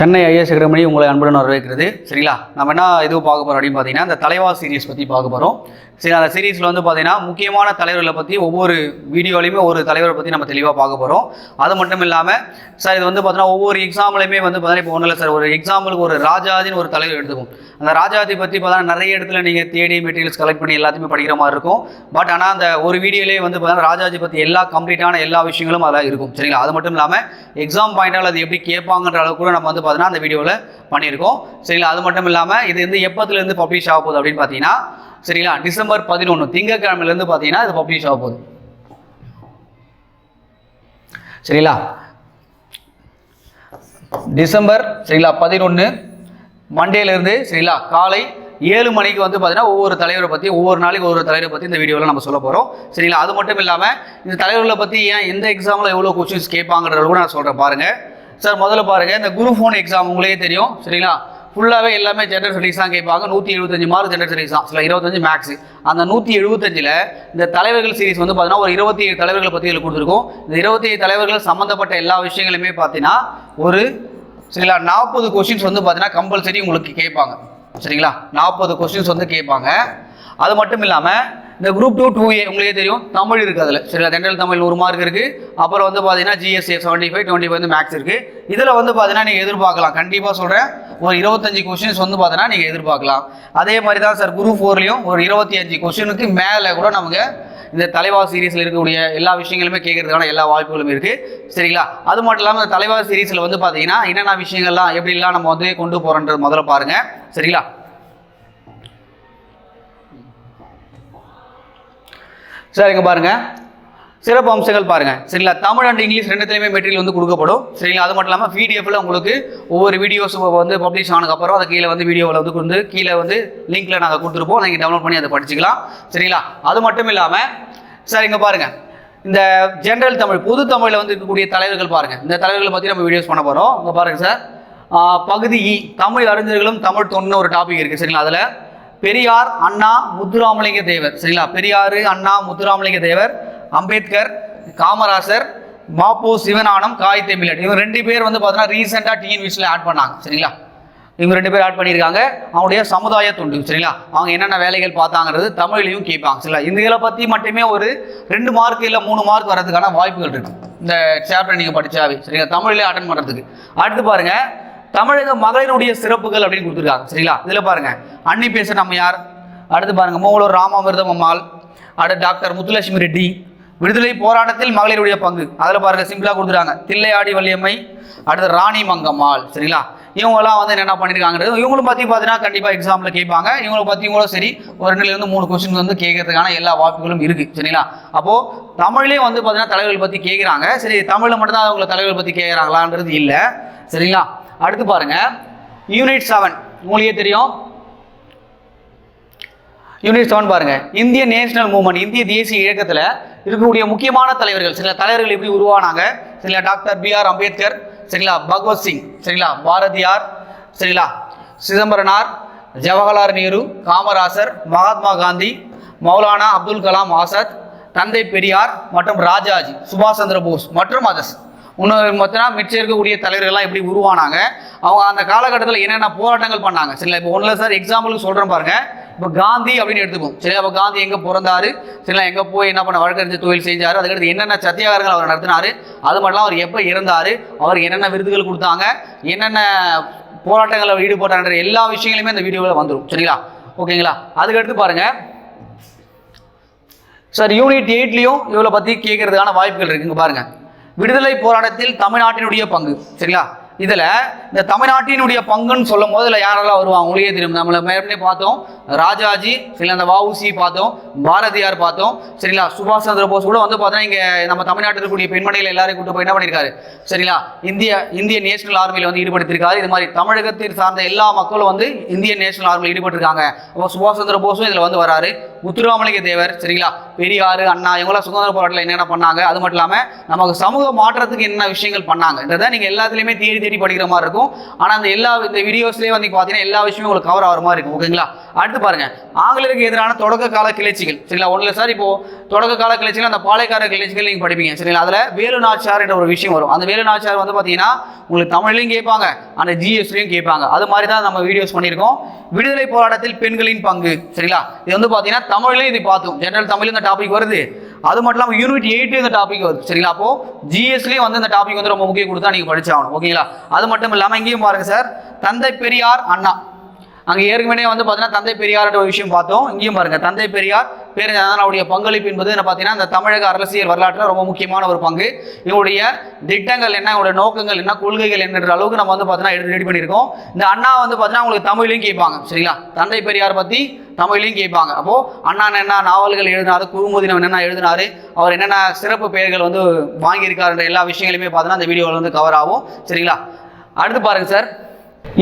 Chennai IS academy உங்களை அன்புடன் வரவேற்கிறது. சரிங்களா? நம்ம என்ன இது பார்க்க போகிறோம் அப்படின்னு பார்த்தீங்கன்னா இந்த தலைவா சீரிஸ் பற்றி பார்க்க போகிறோம் சரி அந்த சீரிஸில் வந்து பார்த்தீங்கன்னா முக்கியமான தலைவர்களை பற்றி ஒவ்வொரு வீடியோலையுமே ஒரு தலைவரை பற்றி நம்ம தெளிவாக பார்க்க போகிறோம் அது மட்டும் இல்லாமல் சார் இது வந்து பார்த்தீங்கன்னா ஒவ்வொரு எக்ஸாம்லையுமே வந்து பார்த்தீங்கன்னா இப்போ ஒன்றும் இல்லை சார் ஒரு எக்ஸாம்பிளுக்கு ஒரு ராஜாதின்னு ஒரு தலைவர் எடுத்துக்கும் அந்த ராஜாதி பற்றி பார்த்தீங்கன்னா நிறைய இடத்துல நீங்கள் தேடி மெட்டீரியல்ஸ் கலெக்ட் பண்ணி எல்லாத்தையுமே படிக்கிற மாதிரி இருக்கும். பட் ஆனால் அந்த ஒரு வீடியோலேயே வந்து பார்த்தீங்கன்னா ராஜாஜி பற்றி எல்லா கம்ப்ளீட்டான எல்லா விஷயங்களும் அதெல்லாம் இருக்கும். சரிங்களா? அது மட்டும் இல்லாமல் எக்ஸாம் பாயிண்டால் அது எப்படி கேட்பாங்கன்ற அளவுக்கு கூட நம்ம வந்து பார்த்தீங்கன்னா அந்த வீடியோவில் பண்ணியிருக்கோம். சரிங்களா? அது மட்டும் இல்லாமல் இது வந்து எப்பத்துலேருந்து பப்ளிஷ் ஆக போகுது அப்படின்னு பார்த்தீங்கன்னா சரிங்களா? டிசம்பர் பதினொன்று திங்கக்கிழமையிலேருந்து பார்த்தீங்கன்னா இது பப்ளிஷ் ஆக போகுது. சரிங்களா? டிசம்பர் சரிங்களா பதினொன்று மண்டேலேருந்து சரிங்களா காலை ஏழு மணிக்கு வந்து பார்த்தீங்கன்னா ஒவ்வொரு தலைவரை பற்றி ஒவ்வொரு நாளைக்கு ஒவ்வொரு தலைவரை பற்றி இந்த வீடியோவில் நம்ம சொல்ல போகிறோம் சரிங்களா? அது மட்டும் இல்லாமல் இந்த தலைவர்களை பற்றி ஏன் எந்த எக்ஸாமில் எவ்வளோ கொஸ்டின்ஸ் கேட்பாங்கன்றத கூட நான் சொல்கிறேன் பாருங்கள் சார் முதல்ல பாருங்கள் இந்த குரு ஃபோன் எக்ஸாம் உங்களே தெரியும். சரிங்களா? ஃபுல்லாகவே எல்லாமே ஜென்ரல் ஸ்டடீஸ் தான் கேட்பாங்க. நூற்றி எழுபத்தஞ்சு மார்க் ஜென்ரல் ஸ்டடீஸ் தான். சில இருபத்தஞ்சு மேக்ஸ் அந்த நூற்றி எழுபத்தஞ்சில் இந்த தலைவர்கள் சீரிஸ் வந்து பார்த்தீங்கன்னா ஒரு இருபத்தி ஏழு தலைவர்களை பற்றி இதில் கொடுத்துருக்கோம். இந்த இருபத்தி ஏழு தலைவர்கள் சம்மந்தப்பட்ட எல்லா விஷயங்களுமே பார்த்தீங்கன்னா ஒரு சரிங்களா நாற்பது கொஷின்ஸ் வந்து பார்த்தீங்கன்னா கம்பல்சரி உங்களுக்கு கேட்பாங்க. சரிங்களா? நாற்பது கொஸ்டின்ஸ் வந்து கேட்பாங்க. அது மட்டும் இல்லாமல் இந்த குரூப் டூ டூ ஏ உங்களுக்கே தெரியும். தமிழ் இருக்குது அதில். சரிங்களா? தென்றல் தமிழ் ஒரு மார்க் இருக்குது அப்புறம் வந்து பார்த்தீங்கன்னா ஜிஎஸ்ஏ செவன்ட்டி ஃபைவ் டுவெண்ட்டி வந்து மேக்ஸ் இருக்குது இதில் வந்து பார்த்தீங்கன்னா நீங்கள் எதிர்பார்க்கலாம். கண்டிப்பாக சொல்கிறேன் ஒரு இருபத்தஞ்சு கொஸ்டின்ஸ் வந்து பார்த்தீங்கன்னா நீங்கள் எதிர்பார்க்கலாம். அதே மாதிரி தான் சார் குரூப் ஃபோர்லேயும் ஒரு இருபத்தி அஞ்சு கொஸ்டினுக்கு மேலே கூட நமக்கு இந்த தலைவா சீரீஸில் இருக்கக்கூடிய எல்லா விஷயங்களுமே கேட்கறதுக்கான எல்லா வாய்ப்புகளும் இருக்குது சரிங்களா? அது மட்டும் இல்லாமல் இந்த தலைவா சீரீஸில் வந்து பார்த்தீங்கன்னா என்னென்ன விஷயங்கள்லாம் எப்படிலாம் நம்ம வந்து கொண்டு போகிறோன்றது முதல்ல பாருங்கள் சரிங்களா? சார் இங்கே சிறப்பு அம்சங்கள் பாருங்கள் சரிங்களா? தமிழ் அண்ட் இங்கிலீஷ் ரெண்டுத்துலையுமே மெட்டீரியல் வந்து கொடுக்கப்படும். சரிங்களா? அது மட்டும் இல்லாமல் பிடிஎஃப்ல உங்களுக்கு ஒவ்வொரு வீடியோஸ் வந்து பப்ளிஷ் ஆனதுக்கப்புறம் அதை கீழே வந்து வீடியோவில் வந்து வந்து கீழே வந்து லிங்க்ல நாங்கள் கொடுத்துருப்போம். நீங்கள் டவுன்லோட் பண்ணி அதை படிச்சுக்கலாம். சரிங்களா? அது மட்டும் இல்லாமல் சார் இங்கே பாருங்க. இந்த ஜென்ரல் தமிழ் பொது தமிழில் வந்து இருக்கக்கூடிய தலைவர்கள் பாருங்கள் இந்த தலைவர்களை பற்றி நம்ம வீடியோஸ் பண்ண போகிறோம் இங்கே பாருங்க சார் பகுதி இ தமிழ் அறிஞர்களும் தமிழ் தொன்னு ஒரு டாபிக் இருக்குது சரிங்களா? அதில் பெரியார் அண்ணா முத்துராமலிங்க தேவர். சரிங்களா? பெரியார் அண்ணா முத்துராமலிங்க தேவர் அம்பேத்கர் காமராசர் மாப்போ சிவனானம் காய் தமிழன் இவங்க ரெண்டு பேர் வந்து பார்த்தீங்கன்னா ரீசெண்டாக டிஎன்விஸில் ஆட் பண்ணாங்க. சரிங்களா? இவங்க ரெண்டு பேர் ஆட் பண்ணியிருக்காங்க. அவங்களுடைய சமுதாய தொண்டு. சரிங்களா? அவங்க என்னென்ன வேலைகள் பார்த்தாங்கிறது தமிழ்லையும் கேட்பாங்க. சரிங்களா? இந்த இதில் பற்றி மட்டுமே ஒரு ரெண்டு மார்க் இல்லை மூணு மார்க் வரதுக்கான வாய்ப்புகள் இருக்குது இந்த சாப்டர் நீங்கள் படித்தாவே சரிங்களா? தமிழ்லேயே அட்டன் பண்ணுறதுக்கு அடுத்து பாருங்கள் தமிழக மகளிருடைய சிறப்புகள் அப்படின்னு கொடுத்துருக்காங்க. சரிங்களா? இதில் பாருங்க. அன்னி பேச நம்ம யார்? அடுத்து பாருங்க. மூவலூர் ராமாமிர்தம் அம்மாள். அடுத்து டாக்டர் முத்துலட்சுமி ரெட்டி. விடுதலை போராட்டத்தில் மகளிருடைய பங்கு. அதில் பாருங்க சிம்பிளாக கொடுத்துருக்காங்க. தில்லையாடி வள்ளியம்மை அடுத்து ராணி மங்கம்மாள். சரிங்களா? இவங்கெல்லாம் வந்து என்ன பண்ணியிருக்காங்கிறது இவங்களும் பற்றி பார்த்தீங்கன்னா கண்டிப்பாக எக்ஸாமில் கேட்பாங்க. இவங்களை பற்றி கூட சரி ஒரு ரெண்டுலேருந்து மூணு கொஸ்டின் வந்து கேட்கறதுக்கான எல்லா வாய்ப்புகளும் இருக்குது சரிங்களா? அப்போது தமிழ்லேயே வந்து பார்த்தீங்கன்னா தலைவர்கள் பற்றி கேட்குறாங்க. சரி தமிழில் மட்டும்தான் அவங்கள தலைவர்கள் பற்றி கேட்குறாங்களான்றது இல்லை. சரிங்களா? அடுத்து பாருங்க. யூனிட் செவன் உங்களுக்கே தெரியும். யூனிட் செவன் பாருங்க. இந்திய நேஷனல் மூவ்மெண்ட் இந்திய தேசிய இயக்கத்தில் இருக்கக்கூடிய முக்கியமான தலைவர்கள். சில தலைவர்கள் எப்படி உருவானாங்க? சரிங்களா டாக்டர் பி ஆர் அம்பேத்கர் சரிங்களா பகவத் சிங் சரிங்களா பாரதியார் சரிங்களா சிதம்பரனார் ஜவஹர்லால் நேரு காமராசர் மகாத்மா காந்தி மௌலானா அப்துல் கலாம் ஆசாத் தந்தை பெரியார் மற்றும் ராஜாஜி சுபாஷ் சந்திர போஸ் மற்றும் அதர்ஸ் இன்னொரு மொத்தம் மிச்சம் இருக்கக்கூடிய தலைவர்கள்லாம் எப்படி உருவானாங்க? அவங்க அந்த காலகட்டத்தில் என்னென்ன போராட்டங்கள் பண்ணாங்க? சரிங்களா? இப்போ ஒன்றில் சார் எக்ஸாம்பிளுக்கு சொல்கிறேன் பாருங்க. இப்போ காந்தி அப்படின்னு எடுத்துப்போம் சரி அப்போ காந்தி எங்கே பிறந்தாரு? சரிங்களா? எங்கே போய் என்ன பண்ண வழக்கறிஞர் தொழில் செஞ்சார்? அதுக்கடுத்து என்னென்ன சத்தியாகிரகங்கள் அவர் நடத்தினாரு? அது மட்டும் அவர் எப்போ இறந்தார்? அவருக்கு என்னென்ன விருதுகள் கொடுத்தாங்க? என்னென்ன போராட்டங்களில் ஈடுபட்டான்ற எல்லா விஷயங்களுமே அந்த வீடியோவில் வந்துடும் சரிங்களா? ஓகேங்களா? அதுக்கடுத்து பாருங்க. சார் யூனிட் எயிட்லேயும் இவளை பற்றி கேட்கறதுக்கான வாய்ப்புகள் இருக்குங்க பாருங்கள் விடுதலை போராட்டத்தில் தமிழ்நாட்டினுடைய பங்கு. சரிங்களா? இதில் இந்த தமிழ்நாட்டினுடைய பங்குன்னு சொல்லும் போது இதில் யாரெல்லாம் வருவாங்க? உங்களுக்கே தெரியும். நம்மளை மேலே பார்த்தோம். ராஜாஜி சரிங்களா அந்த வஉசி பார்த்தோம். பாரதியார் பார்த்தோம். சரிங்களா? சுபாஷ் சந்திர போஸ் கூட வந்து பார்த்தோன்னா இங்கே நம்ம தமிழ்நாட்டில் இருக்கக்கூடிய பெண்மணிகள் எல்லாரையும் கூட்டு போய் என்ன பண்ணியிருக்காரு? சரிங்களா? இந்திய இந்திய நேஷனல் ஆர்மியில் வந்து ஈடுபடுத்திருக்காரு. இது மாதிரி தமிழகத்தில் சார்ந்த எல்லா மக்களும் வந்து இந்திய நேஷனல் ஆர்மியில் ஈடுபட்டிருக்காங்க. அப்போ சுபாஷ் சந்திர போஸும் இதில் வந்து வராரு. முத்துராமலிங்க தேவர் சரிங்களா? பெரியார் அண்ணா இவங்களாம் சுதந்திர போராட்டத்தில் என்னென்ன பண்ணாங்க? அது மட்டும் இல்லாமல் நமக்கு சமூக மாற்றத்துக்கு என்ன விஷயங்கள் பண்ணாங்கன்றதை நீங்கள் எல்லாத்துலேயுமே தேடி தேடி படிக்கிற மாதிரி இருக்கும். ஆனால் அந்த எல்லா இந்த வீடியோஸ்லேயே வந்து பார்த்தீங்கன்னா எல்லா விஷயமும் உங்களுக்கு கவர் ஆகிற மாதிரி இருக்கும். ஓகேங்களா? அடுத்து பாருங்க. ஆங்கிலருக்கு எதிரான தொடக்க கால கிளர்ச்சிகள். சரிங்களா? ஒன்றில் சார் இப்போ தொடக்க கால கிளர்ச்சிகள் அந்த பாளையக்கார கிளர்ச்சிகள் நீங்கள் படிப்பீங்க. சரிங்களா? அதில் வேலு நாச்சார் என்ற ஒரு விஷயம் வரும். அந்த வேலு நாச்சார் வந்து பார்த்தீங்கன்னா உங்களுக்கு தமிழ்லையும் கேட்பாங்க அந்த ஜிஎஸ்லையும் கேட்பாங்க. அது மாதிரி தான் நம்ம வீடியோஸ் பண்ணியிருக்கோம். விடுதலை போராட்டத்தில் பெண்களின் பங்கு. சரிங்களா? இது வந்து பார்த்தீங்கன்னா தமிழ்லையும் இது பார்த்தோம். ஜென்ரல் தமிழ் இந்த டாபிக் வருது. அது மட்டும் இல்லாமல் யூனிட் எயிட் இந்த டாபிக் வருது. சரிங்களா? அப்போ ஜிஎஸ்லேயும் வந்து இந்த டாபிக் வந்து ரொம்ப முக்கியம் கொடுத்தா நீங்கள் படிச்சாகணும். ஓகேங்களா அது மட்டும் இல்லாமல் இங்கேயும் பாருங்க சார் தந்தை பெரியார் அண்ணா. அங்கே ஏற்கனவே வந்து பார்த்தீங்கன்னா தந்தை பெரியார்ன்ற ஒரு விஷயம் பார்த்தோம். இங்கேயும் பாருங்க தந்தை பெரியார் பேரஞ்சனாவுடைய பங்களிப்பு என்பது என்ன பார்த்தீங்கன்னா இந்த தமிழக அரசியல் வரலாற்றில் ரொம்ப முக்கியமான ஒரு பங்கு. இவங்களுடைய திட்டங்கள் என்ன இவங்களுடைய நோக்கங்கள் என்ன கொள்கைகள் என்னன்ற அளவுக்கு நம்ம வந்து பார்த்தீங்கன்னா ரெடி பண்ணியிருக்கோம். இந்த அண்ணா வந்து பார்த்தீங்கன்னா உங்களுக்கு தமிழ்லையும் கேட்பாங்க சரிங்களா? தந்தை பெரியார் பற்றி தமிழ்லையும் கேட்பாங்க. அப்போது அண்ணா என்ன நாவல்கள் எழுதினாரு குறுமுதினம் என்னென்ன எழுதினாரு. அவர் என்னென்ன சிறப்பு பெயர்கள் வந்து வாங்கியிருக்காருன்ற எல்லா விஷயங்களையுமே பார்த்தீங்கன்னா அந்த வீடியோவில் வந்து கவர் ஆகும் சரிங்களா? அடுத்து பாருங்க sir.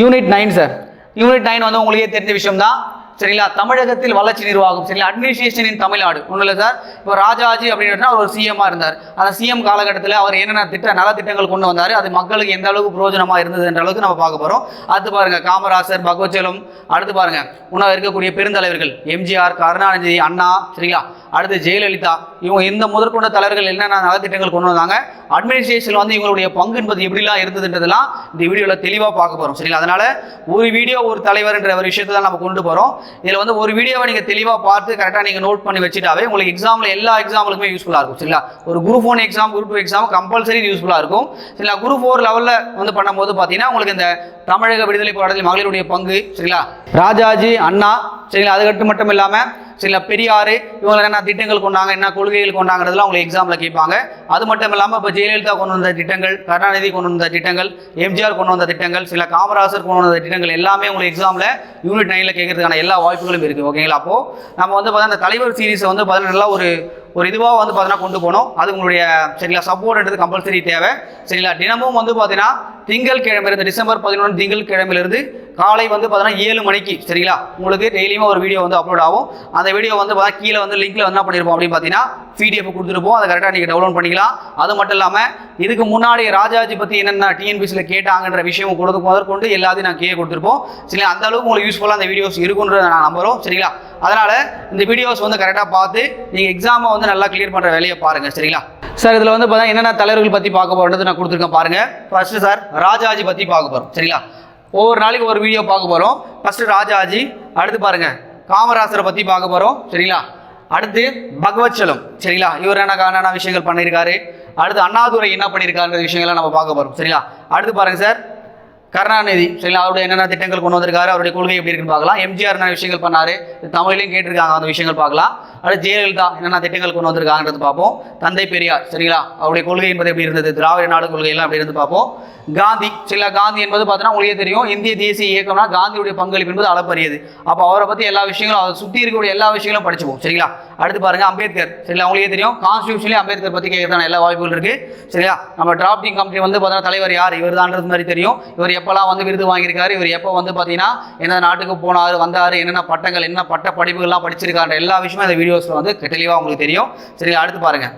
Unit nine sir unit nine வந்து உங்களுக்கே தெரிஞ்ச விஷயம் தான் சரிங்களா? தமிழகத்தில் வளர்ச்சி நிர்வாகம் சரிங்களா? அட்மினிஸ்ட்ரேஷன் தமிழ்நாடு. ஒன்றும் இல்லை சார் இப்போ ராஜாஜி அப்படின்னா அவர் ஒரு சிஎம்மாக இருந்தார். அந்த சிஎம் காலகட்டத்தில் அவர் என்னென்ன திட்ட நலத்திட்டங்கள் கொண்டு வந்தார் அது மக்களுக்கு எந்த அளவுக்கு பிரயோஜனமாக இருந்ததுன்ற அளவுக்கு நம்ம பார்க்க போகிறோம் அடுத்து பாருங்கள் காமராசர் பகவச்சலம் அடுத்து பாருங்கள் உணவு இருக்கக்கூடிய பெருந்தலைவர்கள் எம்ஜிஆர் கருணாநிதி அண்ணா சரிங்களா? அடுத்து ஜெயலலிதா. இவங்க இந்த முதற்கொண்ட தலைவர்கள் என்னென்ன நலத்திட்டங்கள் கொண்டு வந்தாங்க? அட்மினிஸ்ட்ரேஷன் வந்து இவங்களுடைய பங்கு என்பது எப்படிலாம் இருந்ததுன்றதெல்லாம் இந்த வீடியோவில் தெளிவாக பார்க்க போகிறோம் சரிங்களா? அதனால் ஒரு வீடியோ ஒரு தலைவர்ன்ற ஒரு விஷயத்தை தான் நம்ம கொண்டு போகிறோம் இதில் வந்து ஒரு வீடியோவை நீங்கள் தெளிவாக பார்த்து கரெக்டாக நீங்கள் நோட் பண்ணி வச்சுட்டாவே உங்களுக்கு எக்ஸாமில் எல்லா எக்ஸாமுக்குமே யூஸ்ஃபுல்லாக இருக்கும். சரிங்களா? ஒரு group one exam group two exam compulsory யூஸ்ஃபுல்லாக இருக்கும். சரிங்களா? குரூப் ஃபோர் லெவலில் வந்து பண்ணும்போது பார்த்தீங்கன்னா உங்களுக்கு இந்த தமிழக விடுதலை போராட்டத்தில் மகளிருடைய பங்கு சரிங்களா? ராஜாஜி அண்ணா சரிங்களா? அது மட்டும் இல்லாமல் சரிங்களா பெரியார் இவங்க என்ன திட்டங்கள் கொண்டாங்க என்ன கொள்கைகள் கொண்டாங்கிறதுலாம் உங்களுக்கு எக்ஸாமில் கேட்பாங்க. அது மட்டும் இல்லாமல் இப்போ ஜெயலலிதா கொண்டு வந்த திட்டங்கள் கருணாநிதி கொண்டு வந்த திட்டங்கள் எம்ஜிஆர் கொண்டு வந்த திட்டங்கள் சில காமராசர் கொண்டு வந்த திட்டங்கள் எல்லாமே உங்களுக்கு எக்ஸாமில் யூனிட் நைனில் கேட்கறதுக்கான எல்லா வாய்ப்புகளும் இருக்குது ஓகேங்களா அப்போது நம்ம வந்து பார்த்தீங்கன்னா இந்த தலைவர் சீரிஸை வந்து பார்த்தீங்கன்னா நல்லா ஒரு ஒரு இதுவாக வந்து பார்த்தீங்கன்னா கொண்டு போகணும். அது உங்களுடைய சரிங்களா சப்போர்ட்ன்றது கம்பல்சரி தேவை. சரிங்களா தினமும் வந்து பார்த்தீங்கன்னா திங்கள் கிழமையிலிருந்து டிசம்பர் பதினொன்று திங்கள் கிழமையிலிருந்து காலை வந்து பார்த்தீங்கன்னா ஏழு மணிக்கு சரிங்களா உங்களுக்கு டெய்லியுமே ஒரு வீடியோ வந்து அப்லோட் ஆகும். அந்த வீடியோ வந்து பார்த்தீங்கன்னா கீழே வந்து லிங்க்ல என்ன பண்ணியிருப்போம் அப்படின்னு பார்த்தீங்கன்னா பிடிஎஃப் கொடுத்துருப்போம். அதை கரெக்டாக நீங்கள் டவுன்லோட் பண்ணிக்கலாம். அது மட்டும் இல்லாமல் இதுக்கு முன்னாடி ராஜாஜி பற்றி என்னென்ன டிஎன்பிசியில் கேட்டாங்கன்ற விஷயம் கொடுத்து முதற்கொண்டு எல்லாத்தையும் நான் கீழே கொடுத்துருப்போம். சரிங்களா அந்த அளவுக்கு உங்களுக்கு யூஸ்ஃபுல்லாக அந்த வீடியோஸ் இருக்குன்றதை நான் நம்புகிறோம் சரிங்களா அதனால் இந்த வீடியோஸ் வந்து கரெக்டாக பார்த்து நீங்கள் எக்ஸாமை வந்து நல்லா கிளியர் பண்ணுற வேலையை பாருங்கள் சரிங்களா? சார் இதில் வந்து பார்த்தா என்னென்ன தலைவர்கள் பற்றி பார்க்க போகிறது நான் கொடுத்துருக்கேன் பாருங்கள் ஃபர்ஸ்ட் சார் ராஜாஜி பற்றி பார்க்க போகிறோம் சரிங்களா? ஒவ்வொரு நாளைக்கு ஒரு வீடியோ பார்க்க போகிறோம் ஃபஸ்ட்டு ராஜாஜி அடுத்து பாருங்க காமராசரை பற்றி பார்க்க போகிறோம் சரிங்களா? அடுத்து பகவத்சலம் சரிங்களா? இவர் என்ன என்னென்ன விஷயங்கள் பண்ணியிருக்காரு? அடுத்து அண்ணாதுரை என்ன பண்ணியிருக்காருன்ற விஷயங்களை நம்ம பார்க்க போகிறோம் சரிங்களா? அடுத்து பாருங்க சார் கருணாநிதி சரிங்களா அவருடைய என்னென்ன திட்டங்கள் கொண்டு வந்திருக்காரு அவருடைய கொள்கை எப்படி இருக்குன்னு பார்க்கலாம். எம்ஜிஆர் என்ன விஷயங்கள் பண்ணாரு தமிழ்லையும் கேட்டிருக்காங்க அந்த விஷயங்கள் பார்க்கலாம். அடுத்து ஜெயலலிதா என்னென்ன திட்டங்கள் கொண்டு வந்திருக்காங்கன்றது பார்ப்போம். தந்தை பெரியார் சரிங்களா? அவருடைய கொள்கை என்பது எப்படி இருந்தது? திராவிட நாடு கொள்கை எல்லாம் எப்படி இருந்து பார்ப்போம். காந்தி சரிங்களா? காந்தி என்பது பார்த்தீங்கன்னா உங்களுக்கே தெரியும் இந்திய தேசிய இயக்கம்னா காந்தியுடைய பங்களிப்பு என்பது அளப்பரியது. அப்போ அவரை பற்றி எல்லா விஷயங்களும் அதை சுற்றி இருக்கக்கூடிய எல்லா விஷயங்களும் படிச்சுப்போம் சரிங்களா? அடுத்து பாருங்க அம்பேத்கர் சரிங்களா? உங்களுக்கே தெரியும் கான்ஸ்டியூஷன்லேயே அம்பேத்கர் பற்றி கேட்கறதான எல்லா வாய்ப்புகள் இருக்கு சரிங்களா? நம்ம டிராப்டிங் கம்பெனி வந்து பார்த்தீங்கன்னா தலைவர் யார்? இவர் தான்றது மாதிரி தெரியும். இவர் எப்போல்லாம் வந்து விருது வாங்கியிருக்காரு இவர் எப்போ வந்து பார்த்தீங்கன்னா எந்த நாட்டுக்கு போனார் வந்தார் என்னென்ன பட்டங்கள் என்ன பட்ட படிப்புகள்லாம் படிச்சிருக்காரு எல்லா விஷயமும் இந்த வீடியோஸில் வந்து தெளிவாக உங்களுக்கு தெரியும். சரி அடுத்து பாருங்க.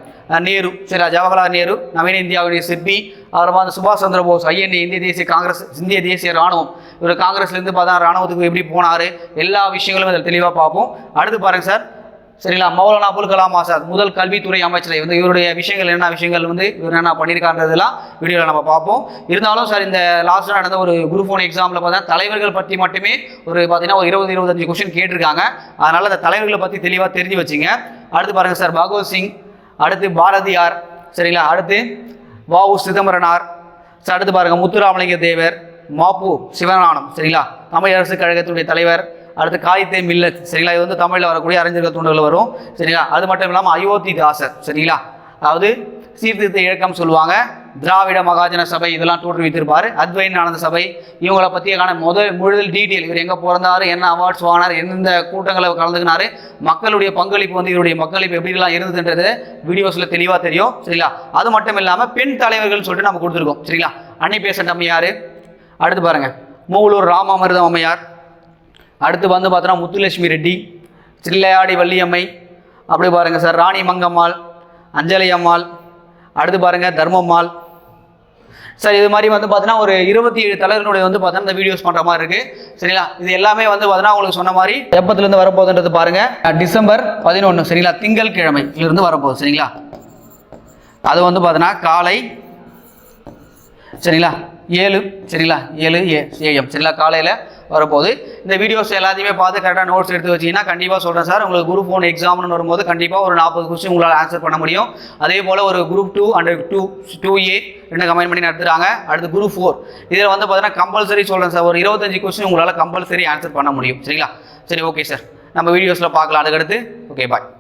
நேரு. சரி ஜவஹர்லால் நேரு நவீன இந்தியாவுடைய சிற்பி அப்புறமா வந்து சுபாஷ் சந்திர போஸ் ஐஎன்ஏ இந்திய தேசிய காங்கிரஸ் இந்திய தேசிய ராணுவம். இவர் காங்கிரஸ்லேருந்து பார்த்தா ராணுவத்துக்கு எப்படி போனார் எல்லா விஷயங்களும் இதில் தெளிவாக பார்ப்போம். அடுத்து பாருங்க சார். சரிங்களா? மௌலானா அபுல் கலாம் ஆசாத் முதல் கல்வித்துறை அமைச்சரை. வந்து இவருடைய விஷயங்கள் என்ன விஷயங்கள் வந்து இவர் என்ன பண்ணியிருக்கான்றதெல்லாம் வீடியோவில் நம்ம பார்ப்போம். இருந்தாலும் சார் இந்த லாஸ்ட் நடந்த ஒரு குரூப் ஃபோன் எக்ஸாமில் பார்த்தா தலைவர்கள் பற்றி மட்டுமே ஒரு பார்த்தீங்கன்னா ஒரு இருபது இருபத்தஞ்சு கொஸ்டின் கேட்டிருக்காங்க. அதனால் அந்த தலைவர்களை பற்றி தெளிவாக தெரிஞ்சு வச்சுங்க. அடுத்து பாருங்கள் சார் பகவத் சிங் அடுத்து பாரதியார் சரிங்களா? அடுத்து வாவு சிதம்பரனார் சார் அடுத்து பாருங்கள் முத்துராமலிங்க தேவர் மாப்பு சிவநானம் சரிங்களா? தமிழரசு கழகத்துடைய தலைவர் அடுத்து காயித்தே மில்ல. சரிங்களா? இது வந்து தமிழில் வரக்கூடிய அறிஞர்கள் தூண்டுகள் வரும். சரிங்களா? அது மட்டும் இல்லாமல் அயோத்தி தாசர். சரிங்களா? அதாவது சீர்திருத்த இயக்கம் சொல்லுவாங்க. திராவிட மகாஜன சபை இதெல்லாம் தோற்றுவித்திருப்பார். அத்வைன் ஆனந்த சபை. இவங்கள பற்றியான முதல் முழுதல் டீட்டெயில். இவர் எங்கே பிறந்தார் என்ன அவார்ட்ஸ் வாங்கினார் எந்தெந்த கூட்டங்களை கலந்துக்கினார் மக்களுடைய பங்களிப்பு வந்து இவருடைய பங்களிப்பு எப்படிலாம் இருந்ததுன்றது வீடியோஸில் தெளிவாக தெரியும். சரிங்களா? அது மட்டும் இல்லாமல் பெண் தலைவர்கள் சொல்லிட்டு நம்ம கொடுத்துருக்கோம். சரிங்களா? அன்னி பேசண்ட் அம்மையார். அடுத்து பாருங்கள் மூவலூர் ராமாமிர்தம் அம்மையார். அடுத்து வந்து பார்த்தோன்னா முத்துலட்சுமி ரெட்டி சில்லையாடி வள்ளியம்மை அப்படி பாருங்கள் சார் ராணி மங்கம்மாள் அஞ்சலி அம்மாள் அடுத்து பாருங்கள் தர்மம்மாள். சார் இது மாதிரி வந்து பார்த்தீங்கன்னா ஒரு இருபத்தி ஏழு தலைவர்களுடைய வந்து பார்த்தீங்கன்னா இந்த வீடியோஸ் பண்ணுற மாதிரி இருக்குது சரிங்களா? இது எல்லாமே வந்து பார்த்தீங்கன்னா உங்களுக்கு சொன்ன மாதிரி எப்பத்துலேருந்து வரப்போகுதுன்றது பாருங்கள் டிசம்பர் பதினொன்று சரிங்களா? திங்கள் கிழமை இருந்து வரப்போகுது சரிங்களா? அது வந்து பார்த்தீங்கன்னா காலை சரிங்களா? ஏழு சரிங்களா? ஏழு ஏ ஏஎம் சரிங்களா? காலையில் வரப்போகுது. இந்த வீடியோஸ் எல்லாத்தையுமே பார்த்து கரெக்டாக நோட்ஸ் எடுத்து வச்சிங்கன்னா கண்டிப்பாக சொல்கிறேன் சார். உங்களுக்கு குரூப் ஒன் எக்ஸாம்னு வரும்போது கண்டிப்பாக ஒரு நாற்பது கொஸ்டின் உங்களால் ஆன்சர் பண்ண முடியும். அதே போல் ஒரு group two and two two A ரெண்டு கம்பைன் பண்ணி நடத்துகிறாங்க அடுத்து குரூப் ஃபோர் இதில் வந்து பார்த்தீங்கன்னா கம்பல்சரி சொல்கிறேன் சார். ஒரு இருபத்தஞ்சு கொஸ்டின் உங்களால் கம்பல்சரி ஆன்சர் பண்ண முடியும். சரிங்களா? சரி ஓகே சார் நம்ம வீடியோஸில் பார்க்கலாம். அதுக்கடுத்து ஓகே பாய்